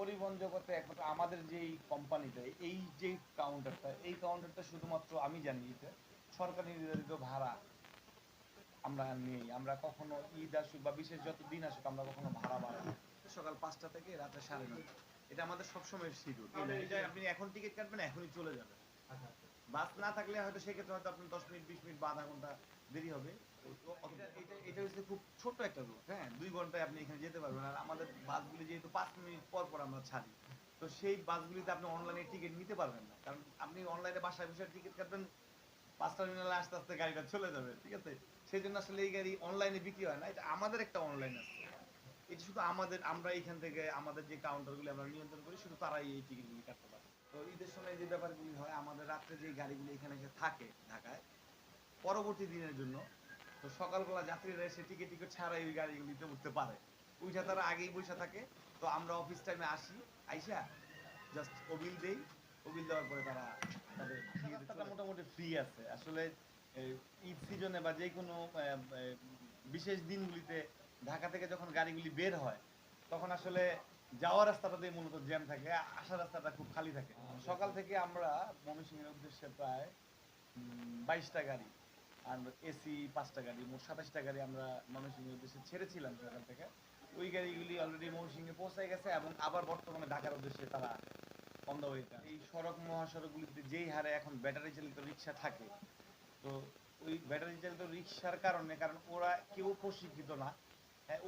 পরিবহন জগতে একমাত্র আমাদের যেই কোম্পানিটা এই যে কাউন্টারটা এই কাউন্টারটা শুধুমাত্র আমি জানি এটা সরকারি নির্ধারিত ভাড়া আমরা নেই। আমরা কখনো ঈদ আসুক বা বিশেষ যত দিন আসুক আমরা কখনো ভাড়া বাড়াই না। সকাল পাঁচটা থেকে রাতে সাড়ে নটা এটা আমাদের সবসময় শিডিউল আপনি এখন টিকিট কাটবেন এখনই চলে যাবেন। বাস না থাকলে হয়তো সেক্ষেত্রে হয়তো আপনি দশ মিনিট বিশ মিনিট বা আধা ঘণ্টা দেরি হবে। এটা- হচ্ছে খুব ছোট্ট একটা রুট হ্যাঁ? দুই ঘন্টায় আপনি এখানে যেতে পারবেন। আর আমাদের বাসগুলি যেহেতু পাঁচ মিনিট পর পর আমরা ছাড়ি তো সেই বাসগুলিতে আপনি অনলাইনে টিকিট নিতে পারবেন না। কারণ আপনি অনলাইনে বাসায় বসে টিকিট কাটবেন পাঁচ টার্মিনালে আস্তে আস্তে গাড়িটা চলে যাবে ঠিক আছে? সেই জন্য আসলে এই গাড়ি অনলাইনে বিক্রি হয় না। এটা আমাদের একটা অনলাইন আছে। এটা শুধু আমাদের আমরা এখান থেকে আমাদের যে কাউন্টারগুলি আমরা নিয়ন্ত্রণ করি শুধু তারাই এই টিকিটগুলি কাটতে পারে। তো ঈদের সময় যে ব্যাপারগুলি হয় আমাদের রাত্রে যে গাড়িগুলি এখানে এসে থাকে ঢাকায় পরবর্তী দিনের জন্য তো সকালবেলা যাত্রীরা এসে টিকিট টিকিট ছাড়াই ওই গাড়িগুলিতে উঠতে পারে। উঠে তারা আগেই বসে থাকে। তো আমরা অফিস টাইমে আসি। আইসা জাস্ট ওবিল দেই। ওবিল দেওয়ার পরে তারা তাদের রাস্তাটা মোটামুটি ফ্রি আছে। আসলে ঈদ সিজনে বা যে কোনো বিশেষ দিনগুলিতে ঢাকা থেকে যখন গাড়িগুলি বের হয়, তখন আসলে যাওয়ার রাস্তাটাতে মূলত জ্যাম থাকে, আসার রাস্তাটা খুব খালি থাকে। সকাল থেকে আমরা ময়মনসিংহের উদ্দেশ্যে প্রায় বাইশটা গাড়ি, আর এসি পাঁচটা গাড়ি, মোট সাতাশটা গাড়ি আমরা ময়মনসিংহের উদ্দেশ্যে ছেড়েছিলাম সকাল থেকে। ওই গাড়িগুলি অলরেডি ময়মনসিংহে পৌঁছে গেছে এবং আবার বর্তমানে ঢাকার উদ্দেশ্যে তারা অন হয়ে ওয়েটা এই সড়ক মহাসড়কগুলিতে যেই হারে এখন ব্যাটারি চালিত রিক্সা থাকে, তো ওই ব্যাটারি চালিত রিক্সার কারণে, কারণ ওরা কেউ প্রশিক্ষিত না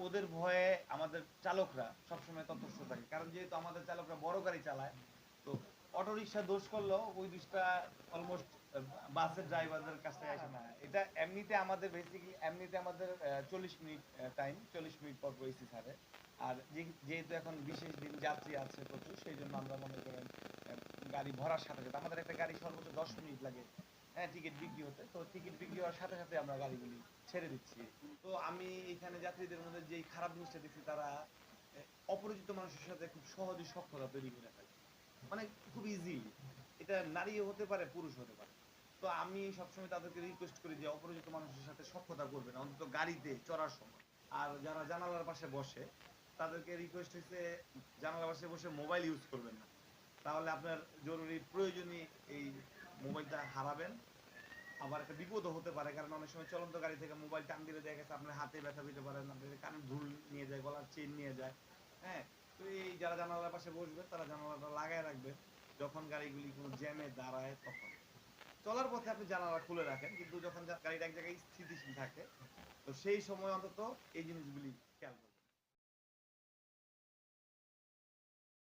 ওদের ভয়ে আমাদের চালকরা সবসময় ততস্থ থাকে কারণ যেহেতু আমাদের চালকরা বড় গাড়ি চালায়, তো অটো রিক্সা দোষ করলেও ওই দোষটা অলমোস্ট বাসের ড্রাইভারদের কাছ থেকে আসে না। এটা এমনিতে আমাদের বেসিক্যালি এমনিতে আমাদের চল্লিশ মিনিট টাইম চল্লিশ মিনিট পর পর এসি ছাড়ে। আর যেহেতু এখন বিশেষ দিন যাত্রী আছে প্রচুর, সেই জন্য আমরা মনে করেন গাড়ি ভরার সাথে সাথে, আমাদের একটা গাড়ি সর্বোচ্চ দশ মিনিট লাগে হ্যাঁ টিকিট বিক্রি হতে। তো টিকিট বিক্রি হওয়ার সাথে সাথে আমরা গাড়িগুলি ছেড়ে দিচ্ছি। তো আমি এখানে যাত্রীদের মধ্যে যেই খারাপ জিনিসটা দেখছি, তারা অপরিচিত মানুষের সাথে খুব সহজে সক্ষতা তৈরি করে ফেলে। মানে খুব ইজি এটা নারীও হতে পারে পুরুষ হতে পারে। তো আমি সবসময় তাদেরকে রিকোয়েস্ট করি যে, অপরিচিত মানুষের সাথে সক্ষতা করবেন অন্তত গাড়িতে চড়ার সময়। আর যারা জানালার পাশে বসে, তাদেরকে রিকোয়েস্ট হচ্ছে জানালার পাশে বসে মোবাইল ইউজ করবেন না। তাহলে আপনার জরুরি প্রয়োজনীয় এই মোবাইলটা হারাবেন। আবার একটা বিপদও হতে পারে, কারণ অনেক সময় চলন্ত গাড়ি থেকে মোবাইল টান দিলে দেখা গেছে আপনার হাতে ব্যথা পেতে পারেন আপনার কানে ধুল নিয়ে যায়, গলার চেন নিয়ে যায়। হ্যাঁ তো এই যারা জানালার পাশে বসবে, তারা জানালাটা লাগায় রাখবে। যখন গাড়িগুলি কোনো জ্যামে দাঁড়ায় তখন। চলার পথে আপনি জানালা খুলে রাখেন, কিন্তু যখন গাড়িটা এক জায়গায় স্থিতিশীল থাকে, তো সেই সময় অন্তত এই জিনিসগুলি খেয়াল করবেন।